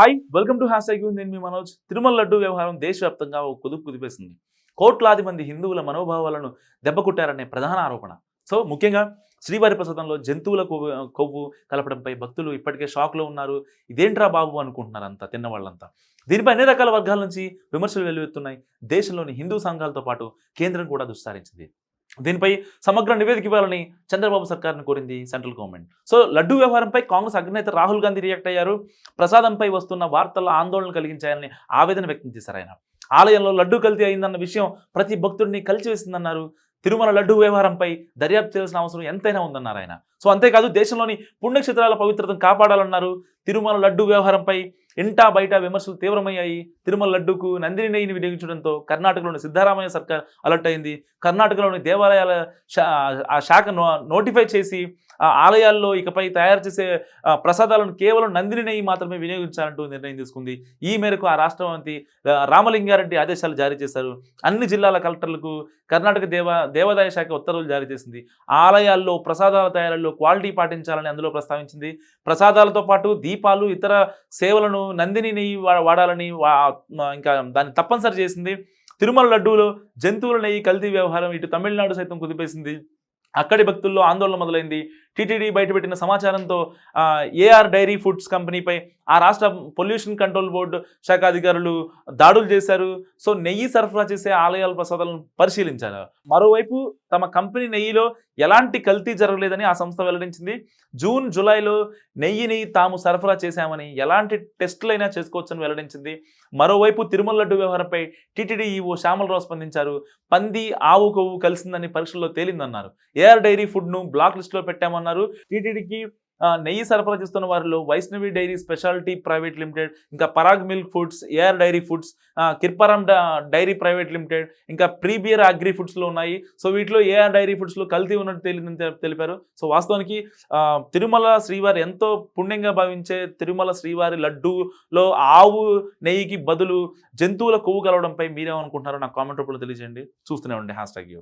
Hi welcome to hash IQ నేను మీ మనోజ్. తిరుమల లడ్డు వ్యవహారం దేశవ్యాప్తంగా ఒక కుదుపు కుదిపేసింది. కోట్లాది మంది హిందువుల మనోభావాలను దెబ్బకొట్టారనే ప్రధాన ఆరోపణ. సో ముఖ్యంగా శ్రీవారి ప్రసాదంలో జంతువుల కొవ్వు కలపడంపై భక్తులు ఇప్పటికే షాక్లో ఉన్నారు. ఇదేంట్రా బాబు అనుకుంటున్నారు అంతా తిన్న వాళ్ళంతా దీనిపై అన్ని రకాల వర్గాల నుంచి విమర్శలు వెల్లువెత్తున్నాయి. దేశంలోని హిందూ సంఘాలతో పాటు కేంద్రం కూడా దుస్తారించింది దీనిపై సమగ్ర నివేదిక ఇవ్వాలని చంద్రబాబు సర్కార్ను కోరింది సెంట్రల్ గవర్నమెంట్. సో లడ్డు వ్యవహారంపై కాంగ్రెస్ అగ్రనేత రాహుల్ గాంధీ రియాక్ట్ అయ్యారు. ప్రసాదంపై వస్తున్న వార్తల్లో ఆందోళన కలిగించాయని ఆవేదన వ్యక్తం చేశారు ఆయన. ఆలయంలో లడ్డు కల్తీ అయిందన్న విషయం ప్రతి భక్తుడిని కలిచివేసిందన్నారు తిరుమల లడ్డు వ్యవహారంపై దర్యాప్తు చేయాల్సిన అవసరం ఎంతైనా ఉందన్నారు ఆయన. సో అంతేకాదు దేశంలోని పుణ్యక్షేత్రాల పవిత్రతను కాపాడాలన్నారు. తిరుమల లడ్డు వ్యవహారంపై ఇంటా బయట విమర్శలు తీవ్రమయ్యాయి. తిరుమల లడ్డుకు నందిని నెయ్యిని వినియోగించడంతో కర్ణాటకలోని సిద్ధరామయ్య సర్కార్ అలర్ట్ అయింది. కర్ణాటకలోని దేవాలయాల శా ఆ శాఖ నోటిఫై చేసి ఆ ఆలయాల్లో ఇకపై తయారు చేసే ప్రసాదాలను కేవలం నందిని నెయ్యి మాత్రమే వినియోగించాలంటూ నిర్ణయం తీసుకుంది. ఈ మేరకు ఆ రాష్ట్ర మంత్రి రామలింగారెడ్డి ఆదేశాలు జారీ చేశారు. అన్ని జిల్లాల కలెక్టర్లకు కర్ణాటక దేవ దేవాదాయ శాఖ ఉత్తర్వులు జారీ చేసింది. ఆలయాల్లో ప్రసాదాల తయారీలో క్వాలిటీ పాటించాలని అందులో ప్రస్తావించింది. ప్రసాదాలతో పాటు దీపాలు ఇతర సేవలను నందిని నెయ్యి వా- వాడాలని ఇంకా దాన్ని తప్పనిసరి చేసింది. తిరుమల లడ్డూలో జంతువుల నెయ్యి కల్తీ వ్యవహారం ఇటు తమిళనాడు సైతం కుదిపేసింది. అక్కడి భక్తుల్లో ఆందోళన మొదలైంది. టీటీడీ బయటపెట్టిన సమాచారంతో ఏఆర్ డైరీ ఫుడ్స్ కంపెనీపై ఆ రాష్ట్ర పొల్యూషన్ కంట్రోల్ బోర్డు శాఖ అధికారులు దాడులు చేశారు. సో నెయ్యి సరఫరా చేసే ఆలయాల ప్రసాదాలను పరిశీలించారు. మరోవైపు తమ కంపెనీ నెయ్యిలో ఎలాంటి కల్తీ జరగలేదని ఆ సంస్థ వెల్లడించింది. జూన్ జూలైలో నెయ్యిని తాము సరఫరా చేశామని ఎలాంటి టెస్టులైనా చేసుకోవచ్చని వెల్లడించింది. మరోవైపు తిరుమల లడ్డు వ్యవహారంపై టీటీడీ ఈవో శ్యామలరావు స్పందించారు. పంది ఆవు కొవ్వు కలిసిందని పరీక్షల్లో తేలిందన్నారు. ఏఆర్ డైరీ ఫుడ్ను బ్లాక్ లిస్టులో చేస్తామన్నారు. టీటీడీకి నెయ్యి సరఫరా చేస్తున్న వారిలో Vaishnavi dairy speciality private limited ఇంకా Parag milk foods AR dairy foods కిర్పారం dairy private limited ఇంకా ప్రీబియర్ అగ్రి ఫుడ్స్లో ఉన్నాయి. సో వీటిలో ఏఆర్ డైరీ ఫుడ్స్లో కల్తీ ఉన్నట్టు తెలియదని తె- తెలిపారు. సో వాస్తవానికి తిరుమల శ్రీవారి ఎంతో పుణ్యంగా భావించే తిరుమల శ్రీవారి లడ్డూలో ఆవు నెయ్యికి బదులు జంతువుల కొవ్వు కలవడంపై మీరేమనుకుంటున్నారో నాకు కామెంట్ రూపంలో తెలియజేయండి. చూస్తూనే ఉండే హ్యాష్ ట్యాగ్